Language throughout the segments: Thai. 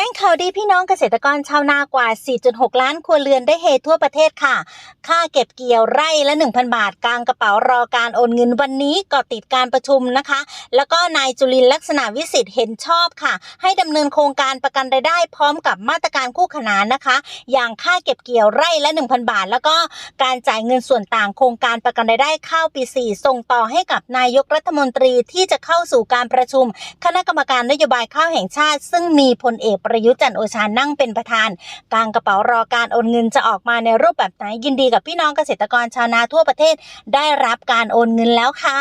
จ้งข่าวดีพี่น้องเกษตรกรชาวนากว่า 4.6 ล้านครัวเรือนได้เฮทั่วประเทศค่ะ ค่าเก็บเกี่ยวไร่ละ 1,000 บาทกลางกระเป๋ารอการโอนเงินวันนี้ก็ติดการประชุมนะคะ แล้วก็นายจุลินลักษณะวิสิทธิ์เห็นชอบค่ะ ให้ดำเนินโครงการประกันรายได้พร้อมกับมาตรการคู่ขนานนะคะ อย่างค่าเก็บเกี่ยวไร่ละ 1,000 บาท แล้วก็การจ่ายเงินส่วนต่างโครงการประกันรายได้ข้าวปี 4 ส่งต่อให้กับนายกรัฐมนตรีที่จะเข้าสู่การประชุม คณะกรรมการนโยบายข้าวแห่งชาติ ซึ่งมีพลเอกประยุทธ์จันโอชานั่งเป็นประธานกลางกระเป๋ารอการโอนเงินจะออกมาในรูปแบบไหนยินดีกับพี่น้องเกษตรกรชาวนาทั่วประเทศ ได้รับการโอนเงินแล้วค่ะ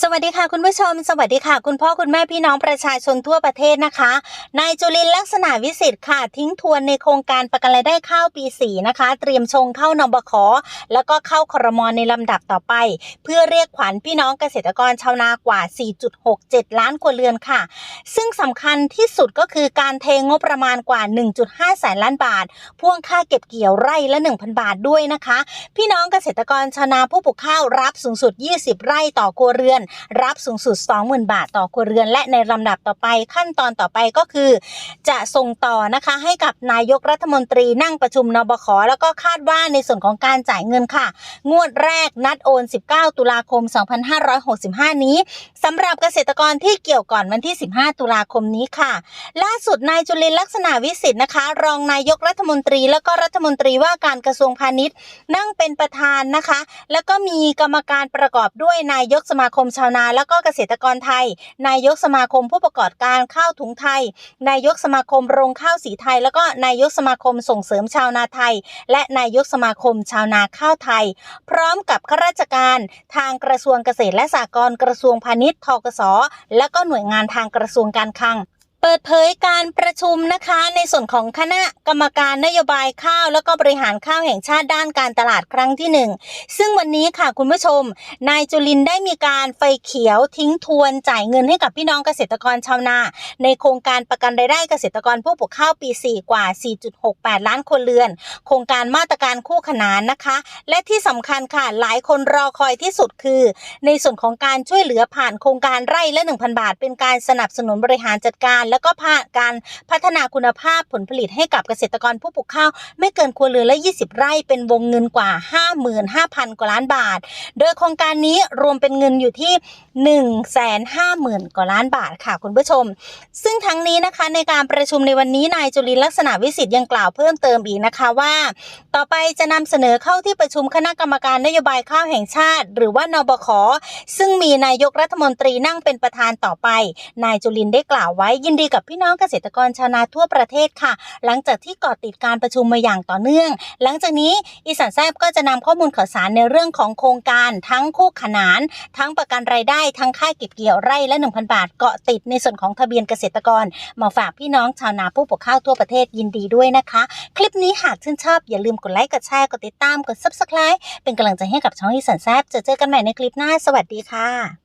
สวัสดีค่ะคุณผู้ชม สวัสดีค่ะ คุณพ่อคุณแม่พี่น้องประชาชนทั่วประเทศนะคะนายจุลินลักษณะวิสิทธิ์ค่ะ ทิ้งทวนในโครงการประกันรายได้ข้าวปี4นะคะ เตรียมชงเข้านบคแล้วก็เข้าครมในลำดับต่อไป เพื่อเรียกขวัญพี่น้องเกษตรกรชาวนากว่า 4.67 ล้านครัวเรือนค่ะ ซึ่งสำคัญที่สุดก็คือการเทงบประมาณกว่า 1.5 แสนล้านบาท พ่วงค่าเก็บเกี่ยวไร่ละ 1,000 บาทด้วยนะคะ พี่น้องเกษตรกรชาวนาผู้ปลูกข้าวรับสูงสุด 20 ไร่ต่อครัวเรือน รับสูงสุด 20,000 บาทต่อครัวเรือน และในลำดับต่อไปขั้นตอนต่อไปก็คือ จะส่งต่อนะคะให้กับนายกรัฐมนตรีนั่งประชุมนบคแล้วก็คาดว่าในส่วนของการจ่ายเงินค่ะ งวดแรกนัดโอน 19 ตุลาคม 2565 นี้สำหรับเกษตรกรที่เกี่ยวก่อนวันที่ 15 ตุลาคมนี้ค่ะ ล่าสุดนายจุลินลักษณะวิสิทธิ์นะคะ รองนายกรัฐมนตรี แล้วก็รัฐมนตรีว่าการกระทรวงพาณิชย์ นั่งเป็นประธานนะคะ แล้วก็มีกรรมการประกอบด้วยนายกสมาคมชาวนา แล้วก็เกษตรกรไทย นายกสมาคมผู้ประกอบการข้าวถุงไทย นายกสมาคมโรงข้าวสีไทย แล้วก็นายกสมาคมส่งเสริมชาวนาไทย และนายกสมาคมชาวนาข้าวไทย พร้อมกับข้าราชการทางกระทรวงเกษตรและสหกรณ์กระทรวงพาณิชย์ทกสและก็หน่วยงานทางกระทรวงการคลัง เปิดเผยการประชุมนะคะในส่วนของคณะกรรมการนโยบายข้าว แล้วก็บริหารข้าวแห่งชาติด้านการตลาดครั้งที่หนึ่งซึ่งวันนี้ค่ะคุณผู้ชม นายจุลินได้มีการไฟเขียวทิ้งทวนจ่ายเงินให้กับพี่น้องเกษตรกรชาวนา ในโครงการประกันรายได้เกษตรกรผู้ปลูกข้าวปี 4 กว่า 4.68 ล้านคนเรือน โครงการมาตรการคู่ขนานนะคะ และที่สำคัญค่ะหลายคนรอคอยที่สุดคือ ในส่วนของการช่วยเหลือผ่านโครงการไร่ละ 1,000 บาท เป็นการสนับสนุนบริหารจัดการแล้วก็าการพัฒนาคุณภาพผลผลิตให้กับเกษตรกรผู้ปลูกข้าว ไม่เกินครัวเรือนละ 20 ไร่เป็นวงเงินกว่า 55,000 กว่าล้านบาท โดยโครงการนี้รวมเป็นเงินอยู่ที่ 150,000 กว่าล้านบาทค่ะคุณผู้ชม ซึ่งทั้งนี้นะคะในการประชุมในวันนี้นายจุลินลักษณะวิสิทธิ์ยังกล่าวเพิ่มเติมอีกนะคะว่า ต่อไปจะนำเสนอเข้าที่ประชุมคณะกรรมการนโยบายข้าวแห่งชาติ หรือว่านบคซึ่งมีนายกรัฐมนตรีนั่งเป็นประธานต่อไป นายจุลินได้กล่าวไว้ยินดีกับพี่น้องเกษตรกรชาวนาทั่วประเทศค่ะ หลังจากที่เกาะติดการประชุมมาอย่างต่อเนื่อง หลังจากนี้อีสานแซบก็จะนำข้อมูลข่าวสารในเรื่องของโครงการ ทั้งคู่ขนาน ทั้งประกันรายได้ทั้งค่าเก็บเกี่ยวไร่ละ 1,000 บาทเกาะติดในส่วนของทะเบียนเกษตรกร มาฝากพี่น้องชาวนาผู้ปลูกข้าวทั่วประเทศยินดีด้วยนะคะ คลิปนี้หากชื่นชอบอย่าลืมกดไลค์กดแชร์กดติดตามกด subscribe เป็นกำลังใจให้กับช่องอีสานแซบจะเจอกันใหม่ในคลิปหน้าสวัสดีค่ะ